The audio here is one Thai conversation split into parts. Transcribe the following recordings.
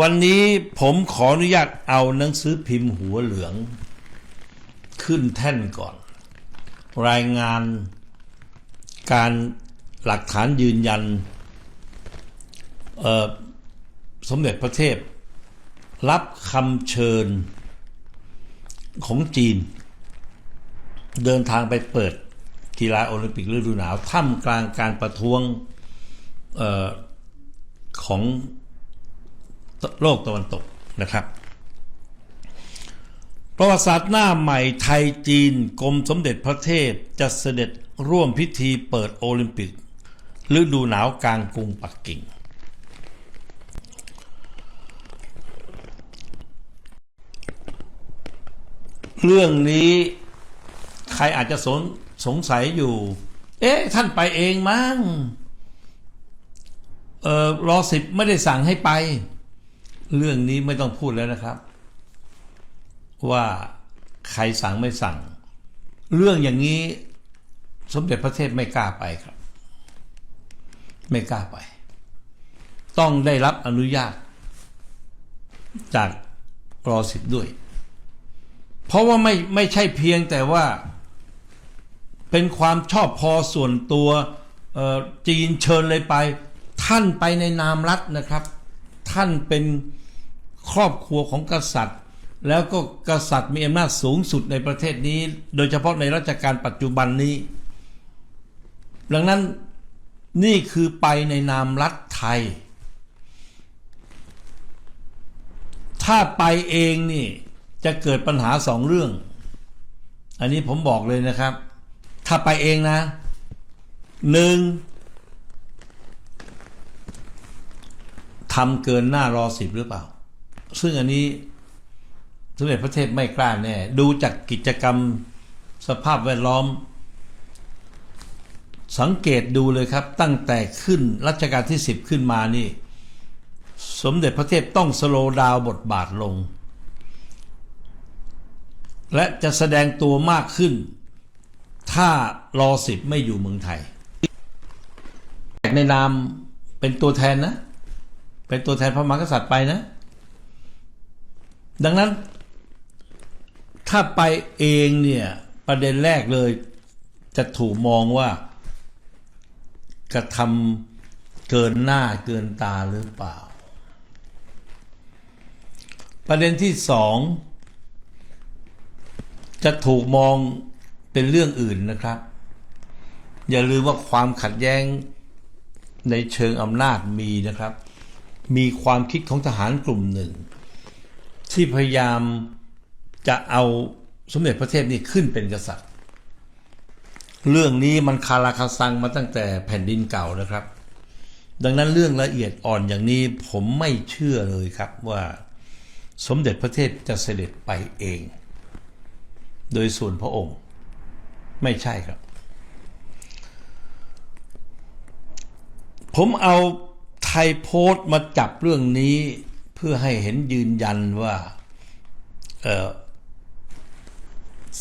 วันนี้ผมขออนุญาตเอาหนังสือพิมพ์หัวเหลือง ขึ้นแท่นก่อน รายงานการหลักฐานยืนยันสมเด็จพระเทพ รับคำเชิญของจีน เดินทางไปเปิดกีฬาโอลิมปิกฤดูหนาวท่ามกลางการประท้วงออของ โลกตะวันตกนะครับ ประวัติศาสตร์หน้าใหม่ไทยจีนกรมสมเด็จพระเทพจะเสด็จร่วมพิธีเปิดโอลิมปิกฤดูหนาวกลางกรุงปักกิ่ง เรื่องนี้ใครอาจจะสงสงสัยอยู่ เอ๊ะ ท่านไปเองมั้งเออรอสิบไม่ได้สั่งให้ไป เรื่องนี้ไม่ต้องพูดแล้วนะครับ ว่าใครสั่งไม่สั่ง เรื่องอย่างนี้สมเด็จพระเทพไม่กล้าไปครับ ไม่กล้าไป ต้องได้รับอนุญาต จากรอสิบด้วย เพราะว่าไม่ไม่ใช่เพียงแต่ว่า เป็นความชอบพอส่วนตัวจีนเชิญเลยไป ท่านไปในนามรัฐนะครับ ท่านเป็น ครอบครัวของกษัตริย์ แล้วก็กษัตริย์มีอำนาจสูงสุดในประเทศนี้ โดยเฉพาะในรัชกาลปัจจุบันนี้ ดังนั้นนี่คือไปในนามรัฐไทย ถ้าไปเองนี่จะเกิดปัญหาสองเรื่อง อันนี้ผมบอกเลยนะครับ ถ้าไปเองนะหนึ่งทำเกินหน้ารอสิบหรือเปล่า ซึ่งอันนี้สมเด็จพระเทพไม่กล้าแน่ ดูจากกิจกรรมสภาพแวดล้อม สังเกตดูเลยครับ ตั้งแต่ขึ้นรัชกาลที่สิบขึ้นมานี่ สมเด็จพระเทพต้องสโลดาวบทบาทลง และจะแสดงตัวมากขึ้น ถ้ารอสิบไม่อยู่เมืองไทยในนามเป็นตัวแทนนะ เป็นตัวแทนพระมหากษัตริย์ไปนะ ดังนั้น ถ้าไปเองเนี่ย ประเด็นแรกเลย จะถูกมองว่ากระทำเกินหน้าเกินตาหรือเปล่า ประเด็นที่สอง จะถูกมองเป็นเรื่องอื่นนะครับ อย่าลืมว่าความขัดแย้งในเชิงอำนาจมีนะครับ มีความคิดของทหารกลุ่มหนึ่ง ที่พยายามจะเอาสมเด็จพระเทพนี่ขึ้นเป็นกษัตริย์ เรื่องนี้มันคาราคาซังมาตั้งแต่แผ่นดินเก่านะครับ ดังนั้นเรื่องละเอียดอ่อนอย่างนี้ผมไม่เชื่อเลยครับว่าสมเด็จพระเทพจะเสด็จไปเอง โดยส่วนพระองค์ ไม่ใช่ครับ ผมเอาไทยโพสต์มาจับเรื่องนี้ เพื่อให้เห็นยืนยันว่า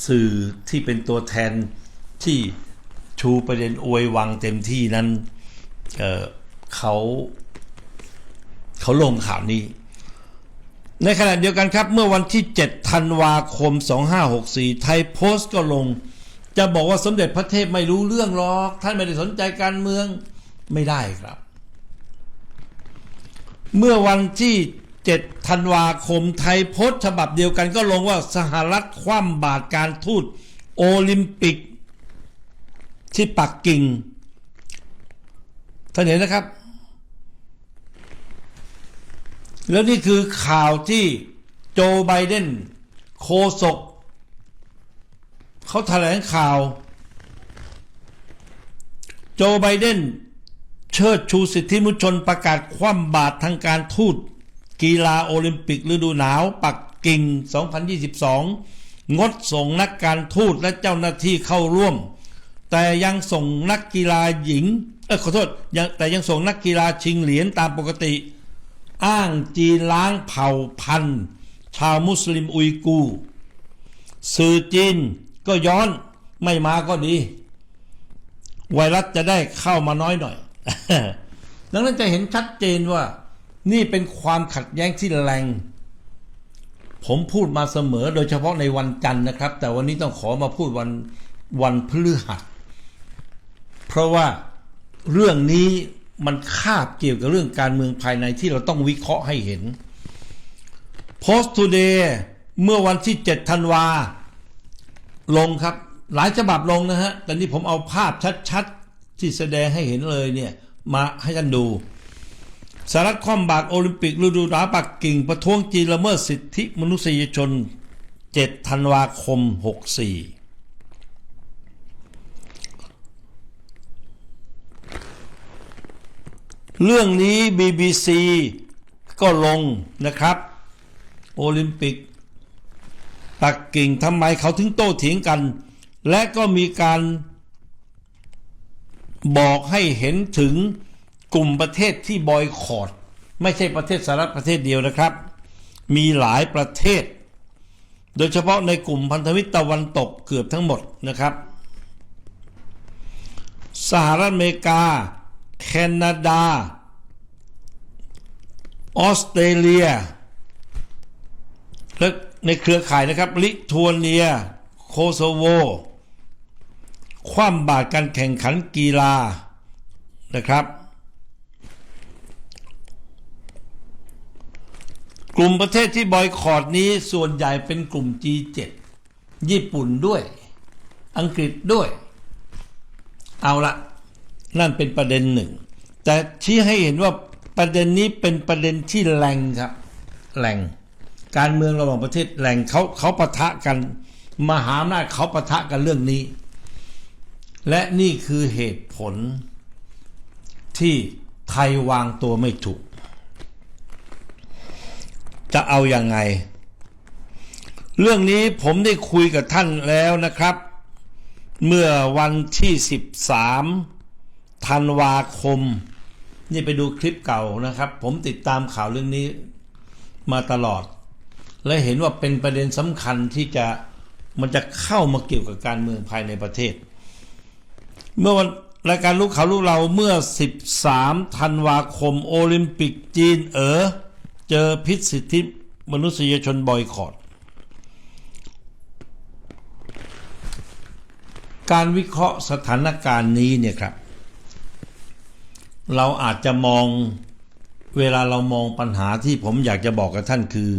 สื่อที่เป็นตัวแทนที่ชูประเด็นอวยวังเต็มที่นั้นเเขาเขาลงข่าวนี้ ในขณะเดียวกันครับ เมื่อวันที่ 7 ธันวาคม 2564 ไทยโพสต์ก็ลง จะบอกว่าสมเด็จพระเทพไม่รู้เรื่องหรอก ท่านไม่ได้สนใจการเมืองไม่ได้ครับ เมื่อวันที่ 7ธันวาคมไทยโพสต์ฉบับเดียวกันก็ลงว่าสหรัฐคว่ำบาตรการทูตโอลิมปิก ที่ปักกิ่งท่านเห็นนะครับ แล้วนี่คือข่าวที่โจไบเดนโคศกเขาแถลงข่าว โจไบเดนเชิดชูสิทธิมนุษยชนประกาศคว่ำบาตรทางการทูต กีฬาโอลิมปิกฤดูหนาว ปักกิ่ง 2022 งดส่งนักการทูตและเจ้าหน้าที่เข้าร่วม แต่ยังส่งนักกีฬาหญิง เออขอโทษยังแต่ยังส่งนักกีฬาชิงเหรียญตามปกติ อ้างจีนล้างเผ่าพันธุ์ ชาวมุสลิมอุยกู สื่อจีนก็ย้อนไม่มาก็ดี ไวรัสจะได้เข้ามาน้อยหน่อย ดังนั้นจะเห็นชัดเจนว่า นี่เป็นความขัดแย้งที่แรง ผมพูดมาเสมอโดยเฉพาะในวันจันทร์นะครับ แต่วันนี้ต้องขอมาพูดวันวันพฤหัส เพราะว่าเรื่องนี้มันคาบเกี่ยวกับเรื่องการเมืองภายในที่เราต้องวิเคราะห์ให้เห็น Post Today เมื่อวันที่ 7 ธันวา ลงครับ หลายฉบับลงนะฮะแต่นี่ผมเอาภาพชัดๆ ที่แสดงให้เห็นเลยเนี่ย มาให้ท่านดู สหรัฐคว่ำบาตรโอลิมปิกฤดูหนาวปักกิ่ง ประท้วงจีนละเมิดสิทธิมนุษยชน 7 ธันวาคม 64เรื่องนี้ BBC ก็ลงนะครับ โอลิมปิก ปักกิ่งทำไมเขาถึงโต้เถียงกัน และก็มีการบอกให้เห็นถึง กลุ่มประเทศที่บอยคอรดไม่ใช่ประเทศสหรัฐประเทศเดียวนะครับ มีหลายประเทศ โดยเฉพาะในกลุ่มพันธมิตรตะวันตกเกือบทั้งหมดนะครับ สหรัฐอเมริกา แคนาดา ออสเตรเลีย และในเครือข่ายนะครับ ลิทัวเนีย โคโซโว คว่ำบาตรการแข่งขันกีฬานะครับ กลุ่มประเทศที่บอยคอรดนี้ส่วนใหญ่เป็นกลุ่ม G7 ญี่ปุ่นด้วย อังกฤษด้วย เอาละนั่นเป็นประเด็นหนึ่ง แต่ชี้ให้เห็นว่าประเด็นนี้เป็นประเด็นที่แรงครับแรงการเมืองระหว่างประเทศแรงเขาเขาปะทะกันมหาอำนาจเขาปะทะกันเรื่องนี้ และนี่คือเหตุผลที่ไทยวางตัวไม่ถูก จะเอาอยัางไง เรื่องนี้ผมได้คุยกับท่านแล้วนะครับ เมื่อวันที่ 13ธันวาคม นี่ไปดูคลิปเก่านะครับ ผมติดตามข่าวเรื่องนี้มาตลอด และเห็นว่าเป็นประเด็นสำคัญที่จะมันจะเข้ามาเกี่ยวกับการเมืองภายในประเทศ เมื่อวันรายการลูกเขาลูกเราเมื่อ 13ธันวาคม โอลิมปิกจีนเออ เจอพิษสิทธิมนุษยชนบอยคอรดการวิเคราะห์สถานการณ์นี้เนี่ยครับ เราอาจจะมองเวลาเรามองปัญหาที่ผมอยากจะบอกกับท่านคือ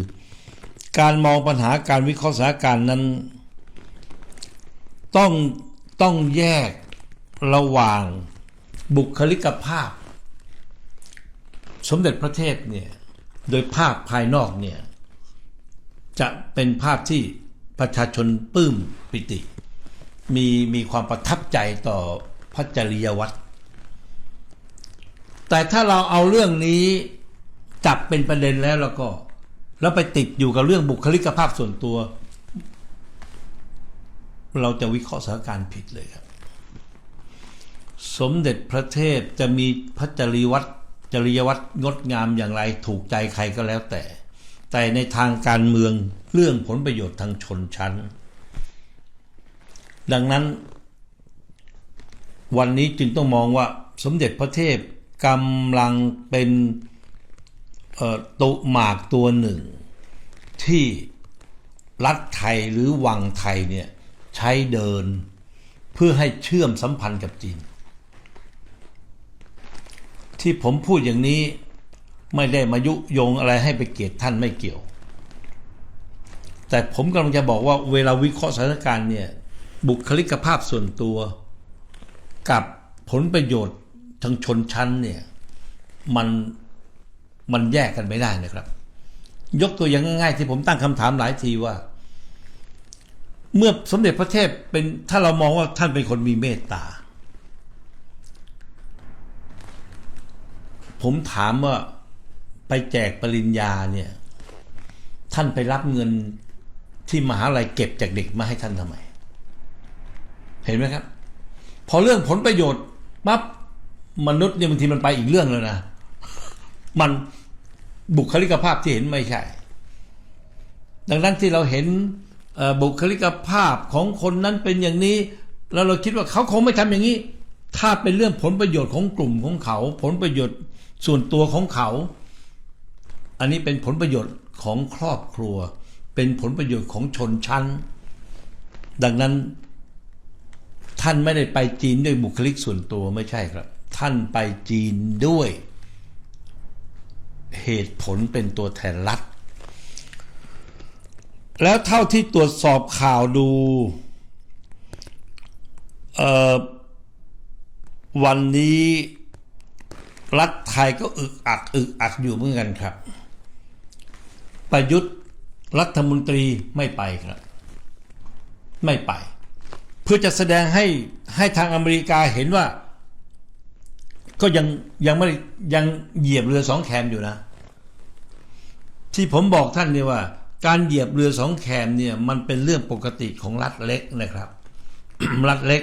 การมองปัญหาการวิเคราะห์สถานการณ์นั้น ต้องต้องแยกระหว่างบุคลิกภาพ สมเด็จพระเทพเนี่ย โดยภาพภายนอกเนี่ยจะเป็นภาพที่ประชาชนปลื้มปิติ มีมีความประทับใจต่อพระจริยวัตรแต่ถ้าเราเอาเรื่องนี้จับเป็นประเด็นแล้วแล้วก็ แล้วไปติดอยู่กับเรื่องบุคลิกภาพส่วนตัว เราจะวิเคราะห์สถานการณ์ผิดเลยครับ สมเด็จพระเทพจะมีพระจริยวัตร จริยวัตรงดงามอย่างไรถูกใจใครก็แล้วแต่ แต่ในทางการเมืองเรื่องผลประโยชน์ทางชนชั้น ดังนั้น วันนี้จึงต้องมองว่าสมเด็จพระเทพกำลังเป็นตุหมากตัวหนึ่ง ที่รัฐไทยหรือวังไทยเนี่ยใช้เดิน เพื่อให้เชื่อมสัมพันธ์กับจีน ที่ผมพูดอย่างนี้ไม่ได้มายุยงอะไรให้ไปเกลียดท่านไม่เกี่ยว แต่ผมกำลังจะบอกว่าเวลาวิเคราะห์สถานการณ์เนี่ยบุคลิกภาพส่วนตัว กับผลประโยชน์ทางชนชั้นเนี่ยมันมันแยกกันไม่ได้นะครับ ยกตัวอย่างง่ายๆที่ผมตั้งคำถามหลายทีว่า เมื่อสมเด็จพระเทพเป็นถ้าเรามองว่าท่านเป็นคนมีเมตตา ผมถามว่าไปแจกปริญญาเนี่ย ท่านไปรับเงินที่มหาลัยเก็บจากเด็กมาให้ท่านทำไม เห็นไหมครับ พอเรื่องผลประโยชน์ปั๊บมนุษย์เนี่ยบางทีมันไปอีกเรื่องแล้วนะ มันบุคลิกภาพที่เห็นไม่ใช่ ดังนั้นที่เราเห็นบุคลิกภาพของคนนั้นเป็นอย่างนี้ แล้วเราคิดว่าเขาคงไม่ทำอย่างนี้ ถ้าเป็นเรื่องผลประโยชน์ของกลุ่มของเขา ผลประโยชน์ ส่วนตัวของเขา อันนี้เป็นผลประโยชน์ของครอบครัว เป็นผลประโยชน์ของชนชั้น ดังนั้นท่านไม่ได้ไปจีนด้วยบุคลิกส่วนตัวไม่ใช่ครับ ท่านไปจีนด้วยเหตุผลเป็นตัวแทนรัฐ แล้วเท่าที่ตรวจสอบข่าวดูวันนี้ รัฐไทยก็อึกอักอึกอักอยู่เหมือนกันครับ ประยุทธ์รัฐมนตรีไม่ไปครับ ไม่ไป เพื่อจะแสดงให้ให้ทางอเมริกาเห็นว่า ก็ยังยังไม่ยังเหยียบเรือสองแคมอยู่นะ ที่ผมบอกท่านเนี่ยว่า การเหยียบเรือสองแคมเนี่ย มันเป็นเรื่องปกติของรัฐเล็กนะครับ รัฐเล็ก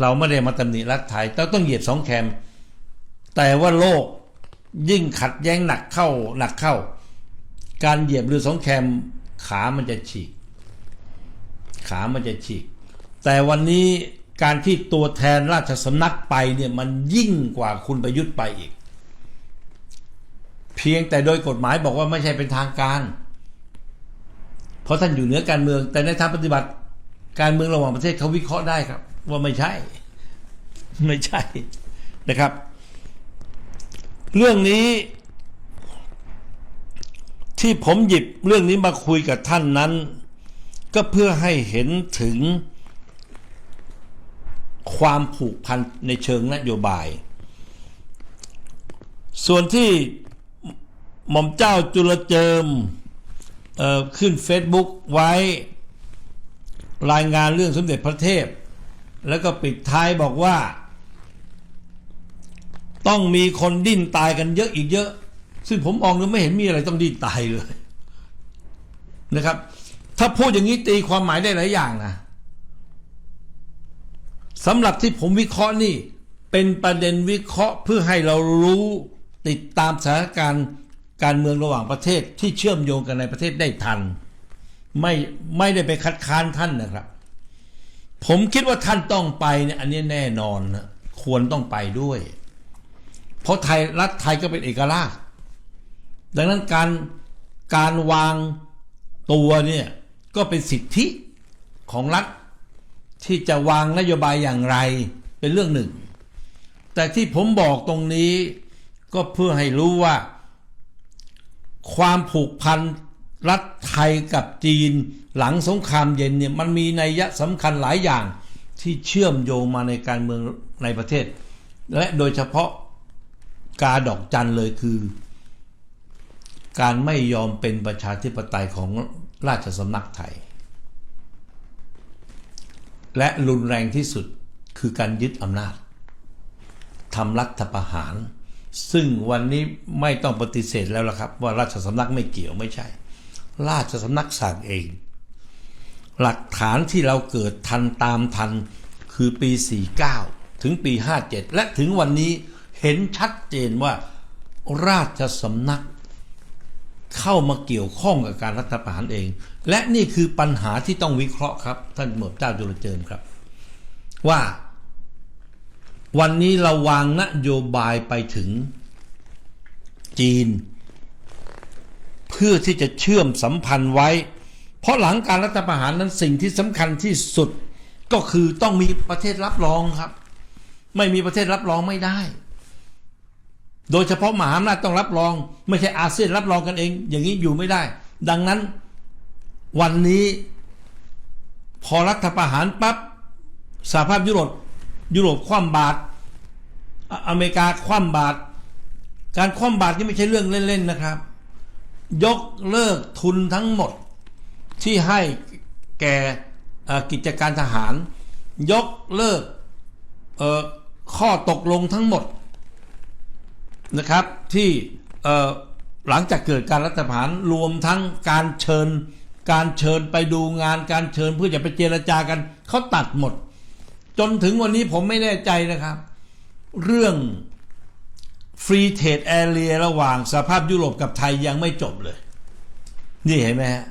เราไม่ได้มาตำหนิรัฐไทยแต่ต้องเหยียบสองแคม แต่ว่าโลกยิ่งขัดแย้งหนักเข้าหนักเข้า การเหยียบเรือสองแคมขามันจะฉีก ขามันจะฉีก แต่วันนี้การที่ตัวแทนราชสำนักไปเนี่ยมันยิ่งกว่าคุณประยุทธ์ไปอีก เพียงแต่โดยกฎหมายบอกว่าไม่ใช่เป็นทางการ เพราะท่านอยู่เหนือการเมือง แต่ในทางปฏิบัติการเมืองระหว่างประเทศเขาวิเคราะห์ได้ครับ ว่าไม่ใช่ ไม่ใช่นะครับ เรื่องนี้ที่ผมหยิบเรื่องนี้มาคุยกับท่านนั้น ก็เพื่อให้เห็นถึงความผูกพันในเชิงนโยบาย ส่วนที่หม่อมเจ้าจุลเจิมขึ้น Facebook ไว้รายงานเรื่องสมเด็จพระเทพ แล้วก็ปิดท้ายบอกว่า ต้องมีคนดิ้นตายกันเยอะอีกเยอะ ซึ่งผมมองดูไม่เห็นมีอะไรต้องดิ้นตายเลยนะครับ ถ้าพูดอย่างนี้ตีความหมายได้หลายอย่างนะสำหรับที่ผมวิเคราะห์นี่ เป็นประเด็นวิเคราะห์เพื่อให้เรารู้ติดตามสถานการณ์การเมืองระหว่างประเทศที่เชื่อมโยงกันในประเทศได้ทัน ไม่ไม่ได้ไปคัดค้านท่านนะครับ ผมคิดว่าท่านต้องไปเนี่ยอันนี้แน่นอนนะควรต้องไปด้วย เพราะไทยรัฐไทยก็เป็นเอกราช ดังนั้นการการวางตัวเนี่ยก็เป็นสิทธิของรัฐที่จะวางนโยบายอย่างไรเป็นเรื่องหนึ่ง แต่ที่ผมบอกตรงนี้ก็เพื่อให้รู้ว่า ความผูกพันรัฐไทยกับจีนหลังสงครามเย็นเนี่ยมันมีนัยยะสำคัญหลายอย่างที่เชื่อมโยงมาในการเมืองในประเทศ และโดยเฉพาะ กาดอกจันเลยคือ การไม่ยอมเป็นประชาธิปไตยของราชสำนักไทย และรุนแรงที่สุดคือการยึดอำนาจทำรัฐประหาร ซึ่งวันนี้ไม่ต้องปฏิเสธแล้วล่ะครับ ว่าราชสำนักไม่เกี่ยวไม่ใช่ ราชสำนักสั่งเอง หลักฐานที่เราเกิดทันตามทันคือปี 49 ถึงปี 57 และถึงวันนี้ เห็นชัดเจนว่าราชสำนัก เข้ามาเกี่ยวข้องกับการรัฐประหารเอง และนี่คือปัญหาที่ต้องวิเคราะห์ครับ ท่านหมวดเจ้าจุลเจิมครับ ว่า วันนี้เราวางนโยบายไปถึงจีน เพื่อที่จะเชื่อมสัมพันธ์ไว้ เพราะหลังการรัฐประหารนั้นสิ่งที่สำคัญที่สุดก็คือต้องมีประเทศรับรองครับ ไม่มีประเทศรับรองไม่ได้ โดยเฉพาะมหาอำนาจต้องรับรอง ไม่ใช่อาเซียนรับรองกันเอง อย่างนี้อยู่ไม่ได้ ดังนั้นวันนี้พอรัฐประหารปั๊บสหภาพยุโรปยุโรปคว่ำบาตรอเมริกาคว่ำบาตรการคว่ำบาตรนี่ไม่ใช่เรื่องเล่นๆนะครับ ยกเลิกทุนทั้งหมดที่ให้แก่กิจการทหาร ยกเลิกข้อตกลงทั้งหมด นะครับที่หลังจากเกิดการรัฐประหารรวมทั้งการเชิญ การเชิญไปดูงานการเชิญเพื่อจะไปเจรจากันเขาตัดหมด จนถึงวันนี้ผมไม่แน่ใจนะครับ เรื่องฟรีเทรดแอเรียระหว่างสภาพยุโรปกับไทยยังไม่จบเลย นี่เห็นไหมฮะ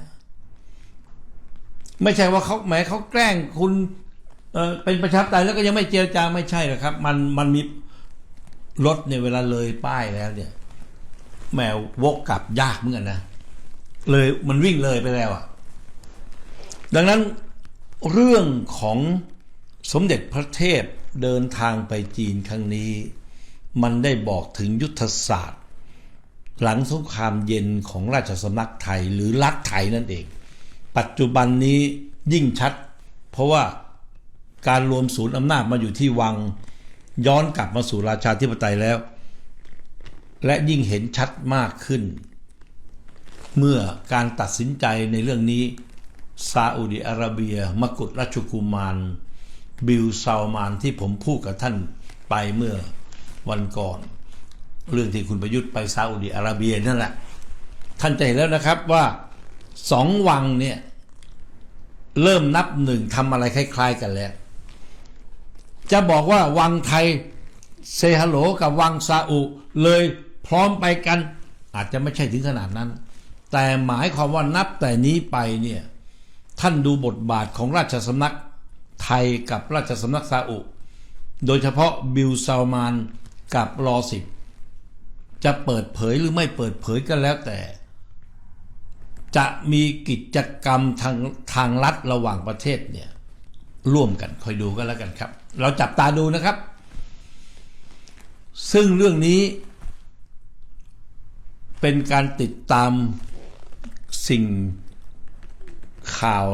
ไม่ใช่ว่าเขาแหมเขาแกล้งคุณเเป็นประชาธิปไตยแล้วก็ยังไม่เจรจาไม่ใช่หรอกครับ มันมันมี รถเนี่ยเวลาเลยป้ายแล้วเนี่ย แมววกกลับยากเหมือนกันนะเลยมันวิ่งเลยไปแล้วอะ ดังนั้นเรื่องของสมเด็จพระเทพเดินทางไปจีนครั้งนี้ มันได้บอกถึงยุทธศาสตร์ หลังสงครามเย็นของราชสำนักไทยหรือรัฐไทยนั่นเอง ปัจจุบันนี้ยิ่งชัด เพราะว่าการรวมศูนย์อำนาจมาอยู่ที่วัง ย้อนกลับมาสู่ราชาธิปไตยแล้ว และยิ่งเห็นชัดมากขึ้น เมื่อการตัดสินใจในเรื่องนี้ซาอุดิอาระเบียมกุฎราชกุมาร บิลซาวมานที่ผมพูดกับท่านไปเมื่อวันก่อน เรื่องที่คุณประยุทธ์ไปซาอุดิอาระเบียนั่นแหละ ท่านจะเห็นแล้วนะครับว่าสองวังเนี่ย เริ่มนับหนึ่งทำอะไรคล้าย ๆ กันแล้ว จะบอกว่าวังไทยเซฮัลโหลกับวังซาอุเลยพร้อมไปกัน อาจจะไม่ใช่ถึงขนาดนั้น แต่หมายความว่านับแต่นี้ไปเนี่ยท่านดูบทบาทของราชสำนักไทยกับราชสำนักซาอุ โดยเฉพาะบิลซาวมานกับรอสิบจะเปิดเผยหรือไม่เปิดเผยก็แล้วแต่ จะมีกิจกรรมทางทางลัดระหว่างประเทศเนี่ยร่วมกันคอยดูกันแล้วกันครับ เราจับตาดูนะครับ ซึ่งเรื่องนี้ เป็นการติดตามสิ่งข่าว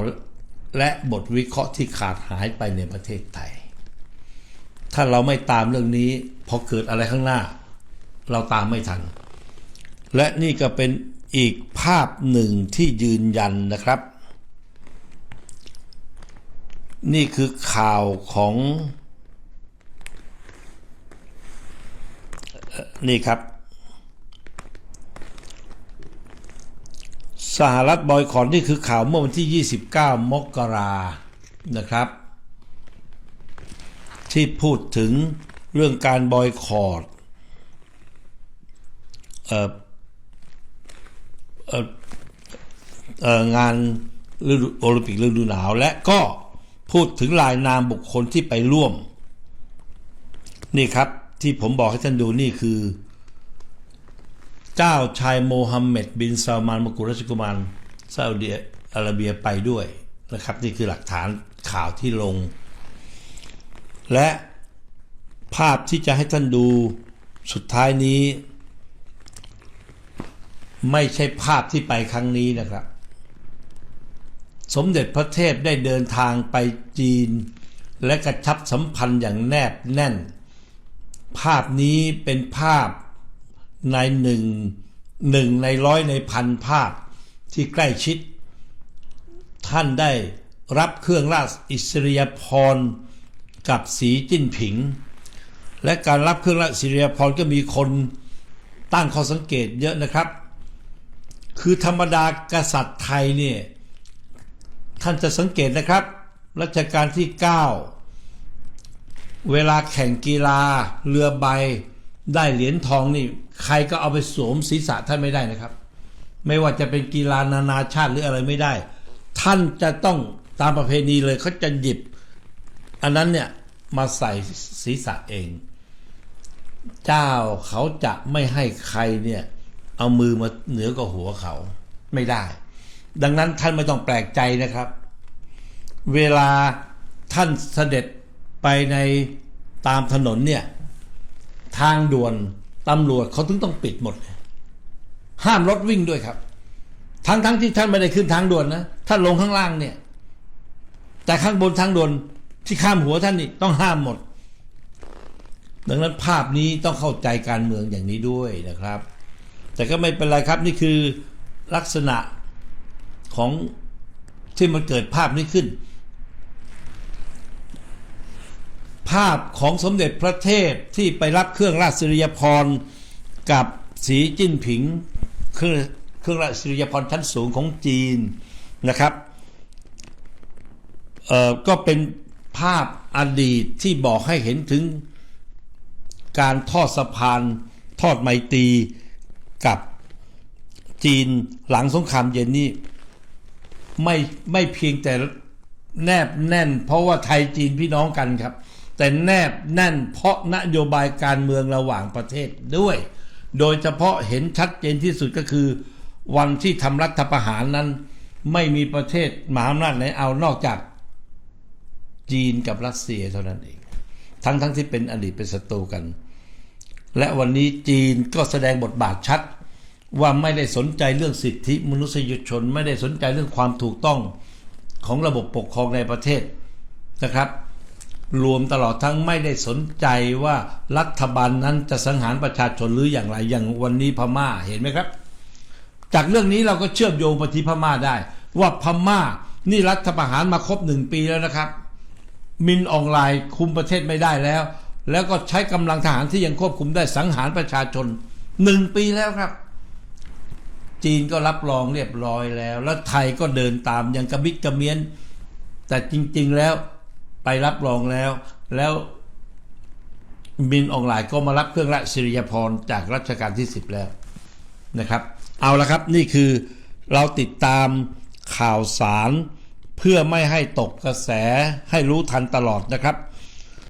และบทวิเคราะห์ที่ขาดหายไปในประเทศไทย ถ้าเราไม่ตามเรื่องนี้พอเกิดอะไรข้างหน้า เราตามไม่ทัน และนี่ก็เป็นอีกภาพหนึ่งที่ยืนยันนะครับ นี่คือข่าวของ นี่ครับ สหรัฐบอยคอรนี่คือข่าวเมื่อวันที่ 29 มกรานะครับ ที่พูดถึงเรื่องการบอยคอรเออเอองานโอลิมปิกฤดูหนาวและก็ พูดถึงรายนามบุคคลที่ไปร่วม นี่ครับที่ผมบอกให้ท่านดูนี่คือ เจ้าชายโมฮัมเหม็ดบินซาลมานมกุฎราชกุมารซาอุดิอาระเบียไปด้วยนะครับ นี่คือหลักฐานข่าวที่ลง และภาพที่จะให้ท่านดูสุดท้ายนี้ ไม่ใช่ภาพที่ไปครั้งนี้นะครับ สมเด็จพระเทพได้เดินทางไปจีน และกระชับสัมพันธ์อย่างแนบแน่น ภาพนี้เป็นภาพในหนึ่งหนึ่งในร้อยในพันภาพที่ใกล้ชิด ท่านได้รับเครื่องราชอิสริยาภรกับสีจิ้นผิง และการรับเครื่องราชอิสริยาภรก็มีคนตั้งข้อสังเกตเยอะนะครับ คือธรรมดากษัตริย์ไทยเนี่ย ท่านจะสังเกตนะครับ รัชกาลที่ 9 เวลาแข่งกีฬาเรือใบได้เหรียญทองนี่ ใครก็เอาไปสวมศีรษะท่านไม่ได้นะครับ ไม่ว่าจะเป็นกีฬานานาชาติหรืออะไรไม่ได้ ท่านจะต้องตามประเพณีเลยเขาจะหยิบ อันนั้นเนี่ยมาใส่ศีรษะเอง เจ้าเขาจะไม่ให้ใครเนี่ย เอามือมาเหนือกว่าหัวเขาไม่ได้ ดังนั้นท่านไม่ต้องแปลกใจนะครับ เวลาท่านเสด็จไปในตามถนนเนี่ย ทางด่วนตำรวจเขาถึงต้องปิดหมด ห้ามรถวิ่งด้วยครับ ทั้งทั้งที่ท่านไม่ได้ขึ้นทางด่วนนะท่านลงข้างล่างเนี่ย แต่ข้างบนทางด่วนที่ข้ามหัวท่านนี่ต้องห้ามหมด ดังนั้นภาพนี้ต้องเข้าใจการเมืองอย่างนี้ด้วยนะครับ แต่ก็ไม่เป็นไรครับนี่คือลักษณะ ของที่มันเกิดภาพนี้ขึ้น ภาพของสมเด็จพระเทพที่ไปรับเครื่องราชสิริยาภรกับสีจิ้นผิงเครื่องเครื่องราชสิริยาภรชั้นสูงของจีนนะครับเอ่อก็เป็นภาพอดีตที่บอกให้เห็นถึงการทอดสะพานทอดไมตรีกับจีนหลังสงครามเย็นนี่ ไม่ไม่เพียงแต่แนบแน่น เพราะว่าไทยจีนพี่น้องกันครับ แต่แนบแน่น เพราะนโยบายการเมืองระหว่างประเทศด้วย โดยเฉพาะเห็นชัดเจนที่สุดก็คือ วันที่ทำรัฐประหารนั้น ไม่มีประเทศมหาอำนาจไหนเอานอกจากจีนกับรัสเซียเท่านั้นเอง ทั้งทั้งที่เป็นอดีตเป็นศัตรูกัน และวันนี้จีนก็แสดงบทบาทชัด ว่าไม่ได้สนใจเรื่องสิทธิมนุษยชน ไม่ได้สนใจเรื่องความถูกต้องของระบบปกครองในประเทศนะครับ รวมตลอดทั้งไม่ได้สนใจว่ารัฐบาลนั้นจะสังหารประชาชนหรืออย่างไรอย่างวันนี้พม่าเห็นไหมครับ จากเรื่องนี้เราก็เชื่อมโยงไปที่พม่าได้ ว่าพม่านี่รัฐประหารมาครบหนึ่งปีแล้วนะครับ มินออนไลน์คุมประเทศไม่ได้แล้ว แล้วก็ใช้กำลังทหารที่ยังควบคุมได้สังหารประชาชนหนึ่งปีแล้วครับ จีนก็รับรองเรียบร้อยแล้ว แล้วไทยก็เดินตามอย่างกระบิดกระเมียน แต่จริง ๆแล้วไปรับรองแล้ว แล้วมินออนไลน์ก็มารับเครื่องราชสิริยพรจากรัชกาลที่ 10 แล้วนะครับ เอาละครับนี่คือเราติดตามข่าวสาร เพื่อไม่ให้ตกกระแสให้รู้ทันตลอดนะครับ